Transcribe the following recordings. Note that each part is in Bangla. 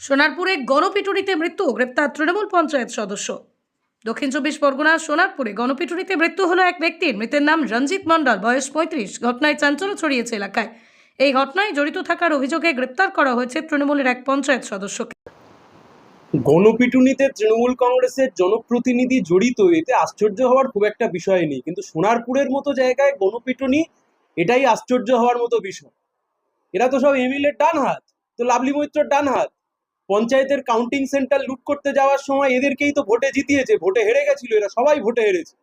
সোনারপুরে গণপিটুনিতে মৃত্যু, গ্রেপ্তার তৃণমূল পঞ্চায়েত সদস্য। দক্ষিণ চব্বিশ পরগনা, সোনারপুরে গণপিটুনিতে মৃত্যু হলো এক ব্যক্তির। মৃতের নাম রঞ্জিত মণ্ডল, বয়স পঁয়ত্রিশ। ঘটনায় চাঞ্চল্য ছড়িয়েছে এলাকায়। এই ঘটনায় জড়িত থাকার অভিযোগে গ্রেপ্তার করা হয়েছে তৃণমূলের এক পঞ্চায়েত সদস্যকে। গণপিটুনিতে তৃণমূল কংগ্রেসের জনপ্রতিনিধি জড়িত এতে আশ্চর্য হওয়ার খুব একটা বিষয় নেই। কিন্তু সোনারপুরের মতো জায়গায় গণপিটুনি, এটাই আশ্চর্য হওয়ার মতো বিষয়। এরা তো সব এমএলএর ডান হাত তো লাভলি মৈত্রর ডান হাত পঞ্চায়েতের কাউন্টিং সেন্টার লুট করতে যাওয়ার সময় এদেরকেই তো ভোটে জিতিয়েছে, ভোটে হেরে গেছিল, এরা সবাই ভোটে হেরেছে।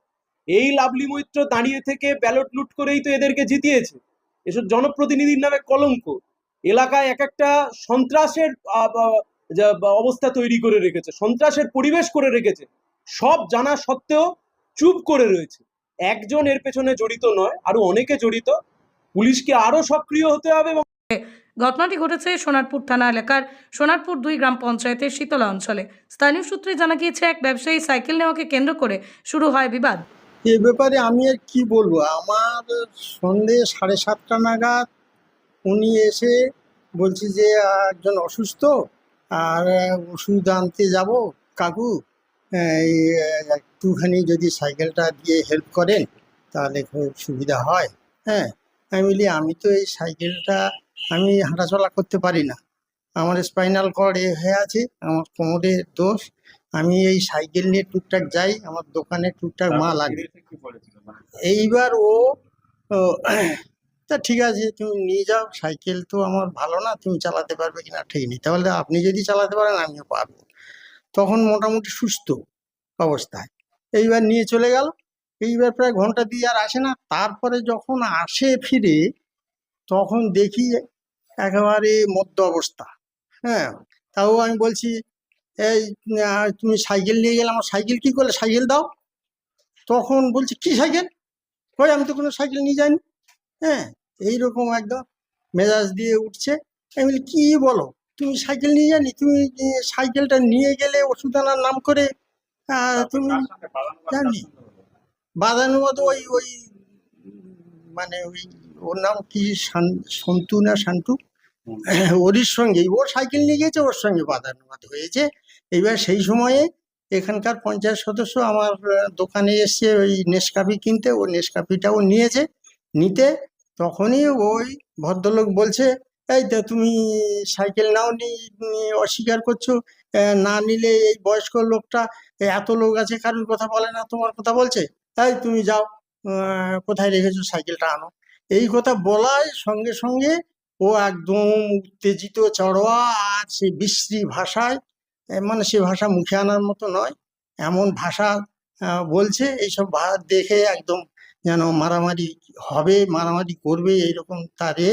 এই লাভলি মৈত্র দাঁড়িয়ে থেকে ব্যালট লুট করেই তো এদেরকে জিতিয়েছে। এসব জনপ্রতিনিধির নামে কলঙ্ক। এলাকায় এক একটা সন্ত্রাসের অবস্থা তৈরি করে রেখেছে, সন্ত্রাসের পরিবেশ করে রেখেছে। সব জানা সত্ত্বেও চুপ করে রয়েছে। একজন এর পেছনে জড়িত নয়, আরও অনেকে জড়িত। পুলিশকে আরও সক্রিয় হতে হবে এবং ঘটনাটি ঘটেছে সোনারপুর থানা এলাকার সোনারপুর দুই গ্রাম পঞ্চায়েতের শীতলা অঞ্চলে। স্থানীয় সূত্রে জানা গিয়েছে, এক ব্যবসায়ী সাইকেল নেওয়াকে কেন্দ্র করে শুরু হয় বিবাদ। এ ব্যাপারে আমি আর কি বলব? আমার সন্ধে সাড়ে সাতটা নাগাদ উনি এসে বলছি যে, একজন অসুস্থ, আর ওষুধ আনতে যাব কাকু। একটুখানি যদি সাইকেলটা দিয়ে হেল্প করেন, তাহলে খুব সুবিধা হয়। হ্যাঁ বলি আমি তো এই সাইকেলটা আমি হাঁটাচলা করতে পারি না। আমার স্পাইনাল কর্ড এ হয়ে আছে আমার কোমরের দোষ। আমি এই সাইকেল নিয়ে টুকটাক যাই আমার দোকানে টুকটাক মাল আনি এইবার ও ও, তা ঠিক আছে তুমি নিয়ে যাও সাইকেল তো আমার ভালো না তুমি চালাতে পারবে কিনা ঠিক নেই। তাহলে আপনি যদি চালাতে পারেন আমিও পারব। তখন মোটামুটি সুস্থ অবস্থায়। এইবার নিয়ে চলে গেল এইবার প্রায় ঘণ্টা দিয়ে আর আসে না। তারপরে যখন আসে ফিরে তখন দেখি একেবারে মধ্য অবস্থা। হ্যাঁ তাও আমি বলছি এই তুমি সাইকেল নিয়ে গেলে আমার সাইকেল কি করলে? সাইকেল দাও। তখন বলছি কি সাইকেল? কই আমি তো কোনো সাইকেল নিয়ে যাইনি। হ্যাঁ এইরকম একদম মেজাজ দিয়ে উঠছে। আমি বলি কি বলো? তুমি সাইকেল নিয়ে জানি তুমি সাইকেলটা নিয়ে গেলে ওষুধ আনার নাম করে তুমি জানি। বাদানুবাদ ওই ওই মানে ওই, ওর নাম কি? সন্তু না শান্তু ওরই সঙ্গে, ওর সাইকেল নিয়ে গেছে ওর সঙ্গে বাদানুবাদ হয়েছে। এবার সেই সময়ে এখানকার পঞ্চায়েত সদস্য আমার দোকানে এসছে ওই নেসকাফি কিনতে, ও নেসকাফিটাও নিয়েছে। নিতে তখনই ওই ভদ্রলোক বলছে, এই তো তুমি সাইকেল নাও নি অস্বীকার করছ। না নিলে এই বয়স্ক লোকটা এত লোক আছে, কারোর কথা বলে না, তোমার কথা বলছে? এই তুমি যাও কোথায় রেখেছো সাইকেলটা আনো। এই কথা বলায় সঙ্গে সঙ্গে ও একদম উত্তেজিত চড়োয়া আর সে বিশ্রী ভাষায় মানে সে ভাষা মুখে আনার মতো নয়, এমন ভাষা বলছে, এইসব ভা- দেখে একদম যেন মারামারি হবে, মারামারি করবে, এইরকম তারে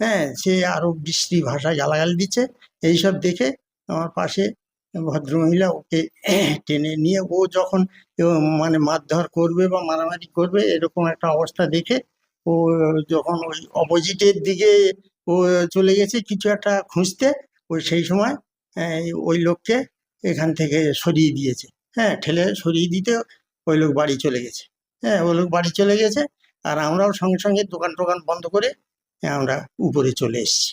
হ্যাঁ সে আরও বিশ্রী ভাষায় গালাগালি দিচ্ছে। এইসব দেখে আমার পাশে ভদ্রমহিলা ওকে টেনে নিয়ে, ও যখন মানে মারধর করবে বা মারামারি করবে, এরকম একটা অবস্থা দেখে ও যখন ওই অপোজিটের দিকে ও চলে গেছে কিছু একটা খুঁজতে, ওই সেই সময় ওই লোককে এখান থেকে সরিয়ে দিয়েছে। হ্যাঁ ঠেলে সরিয়ে দিতে ওই লোক বাড়ি চলে গেছে। হ্যাঁ ওই লোক বাড়ি চলে গেছে আর আমরাও সঙ্গে সঙ্গে দোকান টোকান বন্ধ করে আমরা উপরে চলে এসেছি।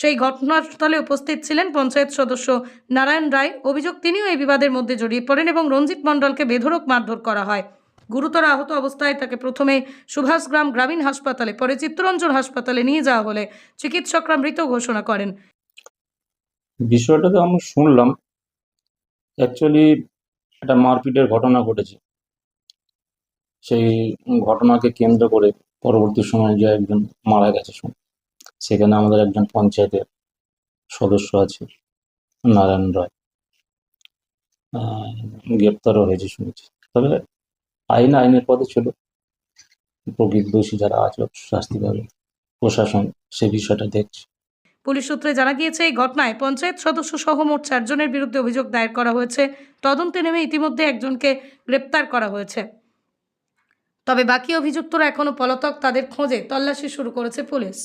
সেই ঘটনাস্থলে উপস্থিত ছিলেন পঞ্চায়েত সদস্য নারায়ণ রায়। অভিযোগ তিনিও এই বিবাদের মধ্যে জড়িয়ে পড়েন এবং রঞ্জিত মণ্ডলকে বেধড়ক মারধর করা হয়। গুরুতর আহত অবস্থায় তাকে প্রথমে সুভাষগ্রাম গ্রামীণ হাসপাতালে, পরে চিত্তরঞ্জন হাসপাতালে নিয়ে যাওয়া হলে চিকিৎসকরা মৃত ঘোষণা করেন। বিষয়টা তো আমরা শুনলাম। অ্যাকচুয়ালি একটা মারপিটের ঘটনা ঘটেছে। সেই ঘটনাকে কেন্দ্র করে পরবর্তী সময়ে যে একজন মারা গেছে শুন। সেখানে আমাদের একজন পঞ্চায়েতের সদস্য আছে, নারায়ণ রায়। গ্রেপ্তারও হয়েছে শুনেছি। তবে আইন আইনের পথে ছিল। প্রকৃত দোষী যারা আছে, শাস্তি পাবে। প্রশাসন সে বিষয়টা দেখছে। পুলিশ সূত্রে জানা গিয়েছে, এই ঘটনায় পঞ্চায়েত সদস্য সহ মোট চারজনের বিরুদ্ধে অভিযোগ দায়ের করা হয়েছে। তদন্তে নেমে ইতিমধ্যে একজনকে গ্রেপ্তার করা হয়েছে। তবে বাকি অভিযুক্তরা এখনও পলাতক, তাদের খোঁজে তল্লাশি শুরু করেছে পুলিশ।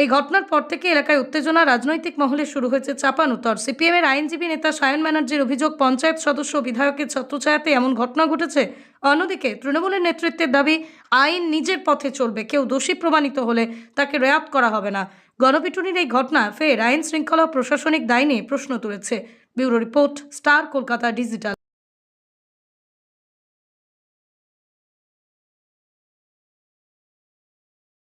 এই ঘটনার পর থেকে এলাকায় উত্তেজনা, রাজনৈতিক মহলে শুরু হয়েছে চাপানুতর। সিপিএমের আইনজীবী নেতা সায়ন ব্যানার্জির অভিযোগ, পঞ্চায়েত সদস্য বিধায়কের ছত্রছায়াতে এমন ঘটনা ঘটেছে। অন্যদিকে তৃণমূলের নেতৃত্বের দাবি, আইন নিজের পথে চলবে, কেউ দোষী প্রমাণিত হলে তাকে রেয়াত করা হবে না। গণপিটুনির এই ঘটনা ফের আইন শৃঙ্খলা প্রশাসনিক দায় নিয়ে প্রশ্ন তুলেছে। Bureau report, Star Kolkata digital.